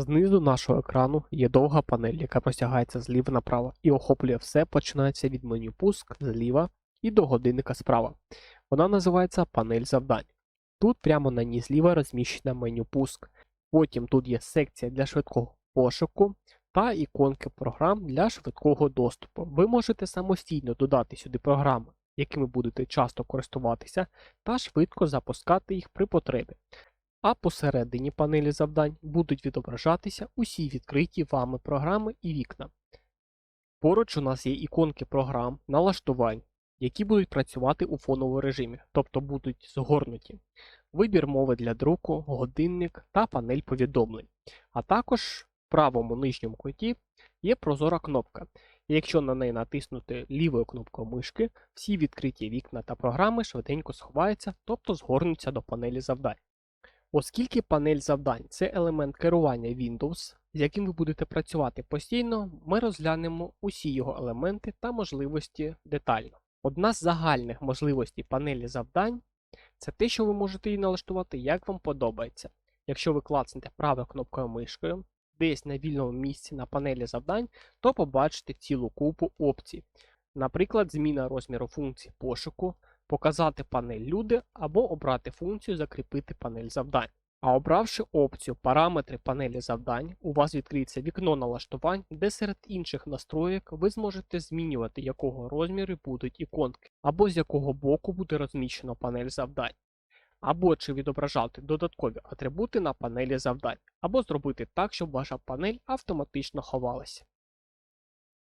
Знизу нашого екрану є довга панель, яка простягається зліва направо і охоплює все, починається від меню пуск зліва і до годинника справа. Вона називається панель завдань. Тут прямо на ній зліва розміщена меню пуск. Потім тут є секція для швидкого пошуку та іконки програм для швидкого доступу. Ви можете самостійно додати сюди програми, якими будете часто користуватися, та швидко запускати їх при потребі. А посередині панелі завдань будуть відображатися усі відкриті вами програми і вікна. Поруч у нас є іконки програм, налаштувань, які будуть працювати у фоновому режимі, тобто будуть згорнуті. Вибір мови для друку, годинник та панель повідомлень. А також в правому нижньому куті є прозора кнопка. І якщо на неї натиснути лівою кнопкою мишки, всі відкриті вікна та програми швиденько сховаються, тобто згорнуться до панелі завдань. Оскільки панель завдань це елемент керування Windows, з яким ви будете працювати постійно, ми розглянемо усі його елементи та можливості детально. Одна з загальних можливостей панелі завдань це те, що ви можете її налаштувати, як вам подобається. Якщо ви клацнете правою кнопкою мишкою десь на вільному місці на панелі завдань, то побачите цілу купу опцій. Наприклад, зміна розміру функції пошуку, показати панель люди або обрати функцію закріпити панель завдань. А обравши опцію Параметри панелі завдань, у вас відкриється вікно налаштувань, де серед інших настроєк ви зможете змінювати, якого розміру будуть іконки, або з якого боку буде розміщено панель завдань, або чи відображати додаткові атрибути на панелі завдань, або зробити так, щоб ваша панель автоматично ховалася.